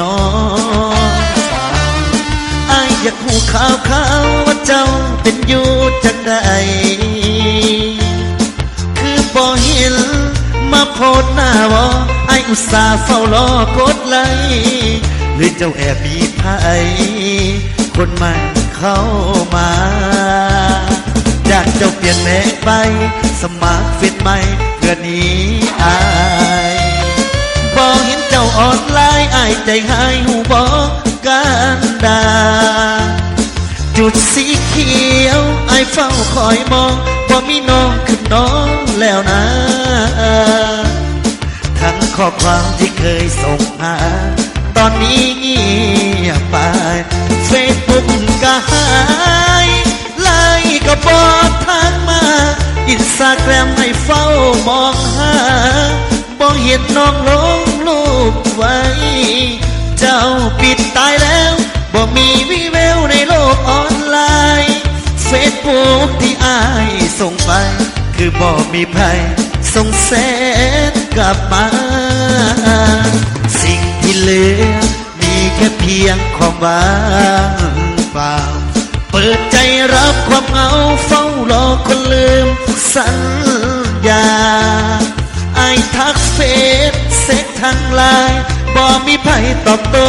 น้องอายอยากหูข่าวข่าวว่าเจ้าเป็นอยู่จังใดคือบ่เห็นมาโพดหน้าวอไอายอุตส่าห์เฝ้ารอกดไลหรือเจ้าแอบมีไผคนใหม่เข้ามาจากเจ้าเปลี่ยนแปลงไป สมัครเฟซใหม่เพื่อนี้อาายใจหายหูบอกกันดา จุดสีเขียวไอเฝ้าคอยมองว่ามีน้องคือน้องแล้วนะ ทั้งข้อความที่เคยส่งหา ตอนนี้เงียบไปเฟซบุ๊กก็หายไลน์ก็บอดทางมาอินสตาแกรมให้เฝ้ามองหาบ่เห็นน้องลง รูปไว้ เจ้าปิดตายแล้วบ่มีวิแววในโลกออนไลน์เฟซบุ๊กที่อายส่งไป คือบ่มีใครส่งแสนกลับมา สิ่งที่เหลือมีแค่เพียงความว่างเปล่า เปิดใจรับความเหงาเฝ้ารอคนลืมสัญญาไอทักเฟซ ทางไลายบ่มีไผตอบโต้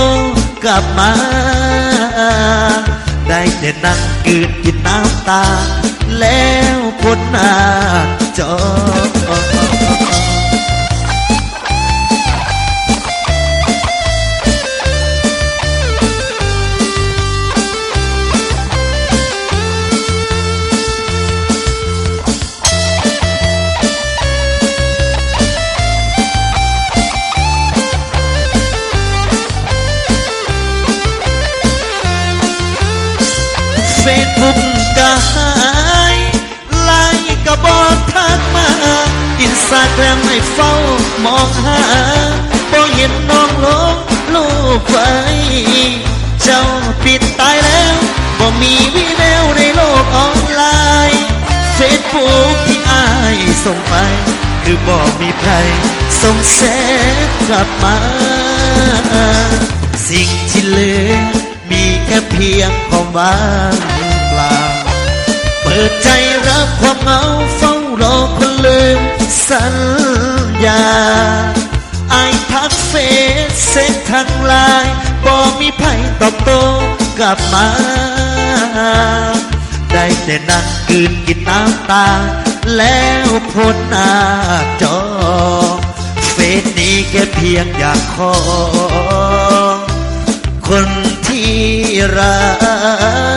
กลับมา ได้แต่นั่งกืดกินน้ำตา แล้วพ้นหน้าจอ แกรมให้เฝ้ามองหาบ่เห็นน้องลงรูปไว้เจ้าปิดตายแล้วบ่มีวิแววในโลกออนไลน์เฟซบุ๊กที่อายส่งไป คือบ่มีใครส่งแสกลับมา สิ่งที่เหลือมีแค่เพียงความว่างเปล่า เปิดใจรับความเหงาาไอทักเฟซเซ็กทางไลน์บอมีไผตอบโต้กลับมา ได้แต่นั่งกืนกินน้ำตา แล้วพ้นหน้าจอ เฟซนี้แค่เพียงอยากขอคนที่รัก